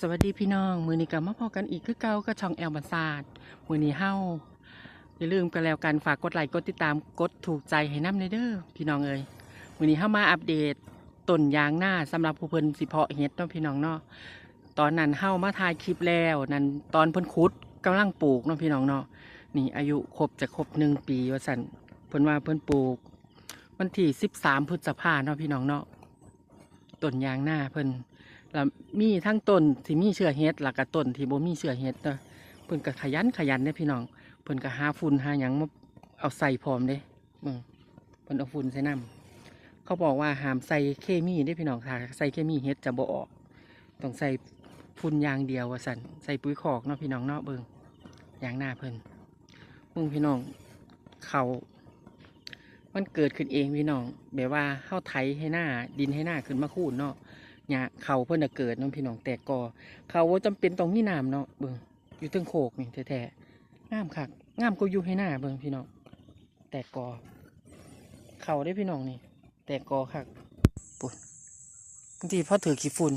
สวัสดีพี่น้อง มือนี้กลับมาพอกันอีกคือเก่าก็ช่องแอลบันซาดมือนี้เฮ้าอย่าลืมกันแล้วกันฝากกดไลค์กดติดตามกดถูกใจให้น้ำในเด้อพี่น้องเอ้ยมือนี้เฮ้ามาอัปเดตต้นยางหน้าสำหรับผู้เพิ่นสิเพาะเฮ็ดเนาะพี่น้องเนาะตอนนั้นเฮ้ามาถ่ายคลิปแล้วนั่นตอนเพิ่นขุดกำลังปลูกเนาะพี่น้องเนาะนี่อายุครบจะครบหนึ่งปีว่าสันเพิ่นว่าเพิ่นปลูก วันที่สิบสามพฤษภาเนาะพี่น้องเนาะต้นยางหน้าเพิ่น แล้วมีทั้งต้นที่มีเชื้อเห็ดหลักกับต้นที่บ่มีเชื้อเห็ดเนาะเพิ่นก็ขยันขยันเด้พี่น้องเพิ่นก็หาฝุ่นหาหยังมาเอาใส่พร้อมเด้เพิ่นเอาฝุ่นใส่น้ำเขาบอกว่าห้ามใส่เคมีเด้พี่น้องถ้าใส่เคมีเห็ดจะบ่ออก ต้องใส่ฝุ่นอย่างเดียวว่าสั่นใส่ปุ๋ยคอกเนาะพี่น้องเนาะเบิ่งอย่างหน้าเพิ่นมึงพี่น้องเขามันเกิดขึ้นเองพี่น้องแบบว่าเฮาไถให้หน้าดินให้หน้าขึ้นมาคูนเนาะ เนี่ยเขาเพิ่นน่ะเกิดน้องพี่น้องแตกกอเขาว่าจำเป็นต้องมีน้ำเนาะเบิ่งอยู่เทึงโคกนี่แท้ๆงามคักงามก็อยู่ให้หน้าเบิ่งพี่น้องแตกกอเขาได้พี่น้องนี่ แตกกอคักปุ่นบางทีพ่อถือขี้ฝุ่น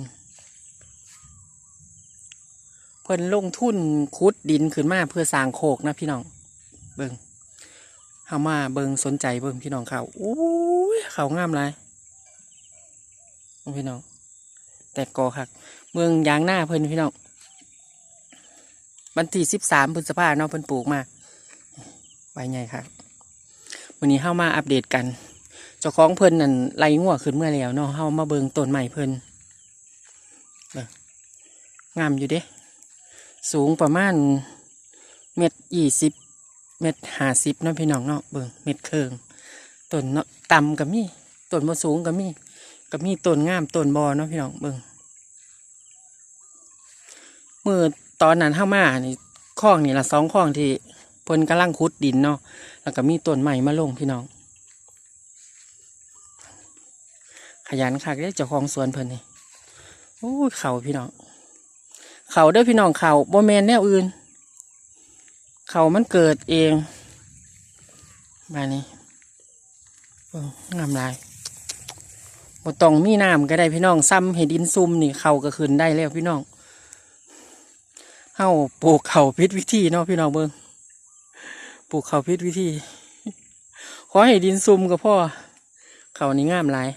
เพิ่นลงทุนขุดดินขึ้นมาเพื่อสร้างโคกนะพี่น้อง เบิ่งเฮามาเบิ่งสนใจเบิ่งพี่น้องเขาอู้ยเขางามหลายพี่น้อง แตกกอคักเมืองยางหน้าเพิ่นพี่น้องวันที่สิบสามพฤษภาเนาะเพิ่นปลูกมาใบใหญ่ครับวันนี้เข้ามาอัปเดตกันเจ้าของเพิ่นนั่นไล่งัวขึ้นเมื่อแล้วเนาะเข้ามาเบิงต้นใหม่เพิ่นงามอยู่เด้ สูงประมาณเม็ดยี่สิบเม็ดห้าสิบเนาะพี่น้องเนาะเบิงเม็ดเคิงต้นเนาะต่ำก็มีต้นบ่สูงก็มี ก็มีต้นงามต้นบอเนาะพี่น้องเบิ่งเมื่อตอนนั้นเข้ามานี่คลองนี่ละสองคลองที่เพิ่นกำลังขุดดินเนาะแล้วก็มีต้นใหม่มาลงพี่น้อง ขยันคักได้เจ้าของสวนเพิ่นนี่โอ้เขาพี่น้องเขาเด้อพี่น้องเขาบ่แมนแนวอื่น เขามันเกิดเองมานี่เบิ่งงามลาย บต้องมีน้ำก็ได้พี่น้องซ้ำให้ดินซุ่มนี่เขาก็ขึ้นได้แล้วพี่น้องเฮาปลูกเขาพิษวิธีเนาะพี่น้องเบิ่งปลูกเขาพิษวิธี ขอให้ดินซุ่มก็พ่อเขานี่งามหลาย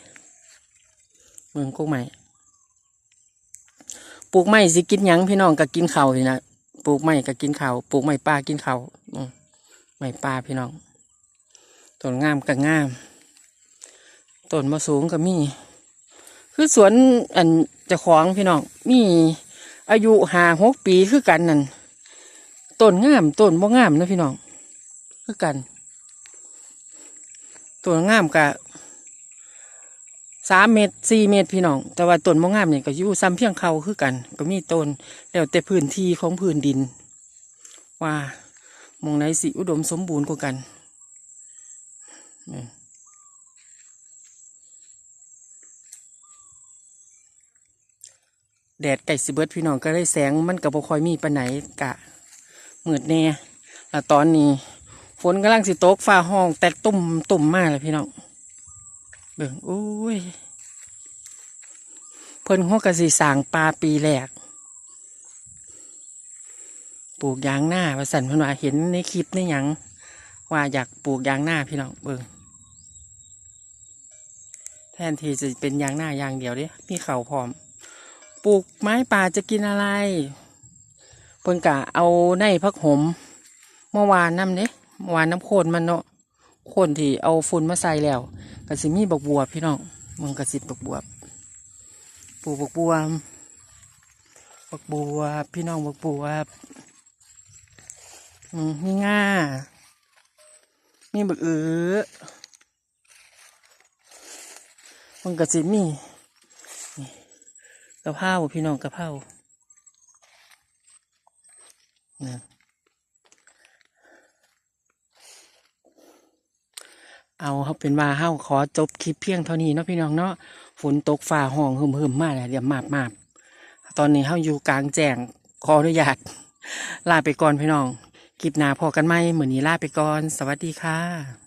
เบิ่งกุ๊กใหม่ปลูกไม้สิกินยังพี่น้องก็กินเขานี่นะปลูกไม้ก็กินเขาปลูกไม้ปลากินเขาไม้ปลาพี่น้องต้นงามก็งาม ต้นมะสูงก็มี คือสวนอันจะของพี่น้องมีอายุห้าหกปีคือกันนั่นต้นงามต้นบ่งามนะพี่น้องคือกันต้นงามกะสามเมตรสี่เมตรพี่น้อง แต่ว่าต้นบ่งามเนี่ยก็อยู่ซ้ำเพียงเขาคือกัน ก็มีต้นแล้วแต่พื้นที่ของพื้นดิน ว่ามองไหนสิอุดมสมบูรณ์กว่ากัน แดดไก่สิเบิดพี่น้องก็เลยแสงมันก็บ่คอยมีปานไหนกะมืดแน่แล้วตอนนี้ ฝนกำลังสิตกฟ้าห้อง แตกตุ่มตุ่มมากเลยพี่น้องเบิ่งโอ้ย เพิ่นหัวกะสิสางปลาปีแรกปลูกยางหน้าว่าสันพนว่าเห็นในคลิปในหยังว่าอยากปลูกยางหน้าพี่น้องเบิ่งแทนที่จะเป็นยางหน้ายางเดียวเด้มีเขาพร้อม ปลูกไม้ป่าจะกินอะไรเพิ่นกะเอาในพักหมเมื่อวานน้ำเด้เมื่อวานน้ำโคนมันเนาะโคนที่เอาฝุ่นมาใส่แล้วกะสิมีบักบัวพี่น้องมึงกะสิบักบัวปลูกบักบัวบักบัวพี่น้องบักบัวอืมมีง่ามีบักเอือมันกะสิมี กะเพราพี่น้องกะเพรานะเอาเขาเป็นว่าเฮาขอจบคลิปเพียงเท่านี้เนาะพี่น้องเนาะฝนตกฝ่าห้องหึมหึมมาแล้วเดี๋ยวมาบมาบตอนนี้เฮาอยู่กลางแจ้งขออนุญาตลาไปก่อนพี่น้องคลิปหน้าพอกันไหมเหมือนนี้ลาไปก่อน สวัสดีค่ะ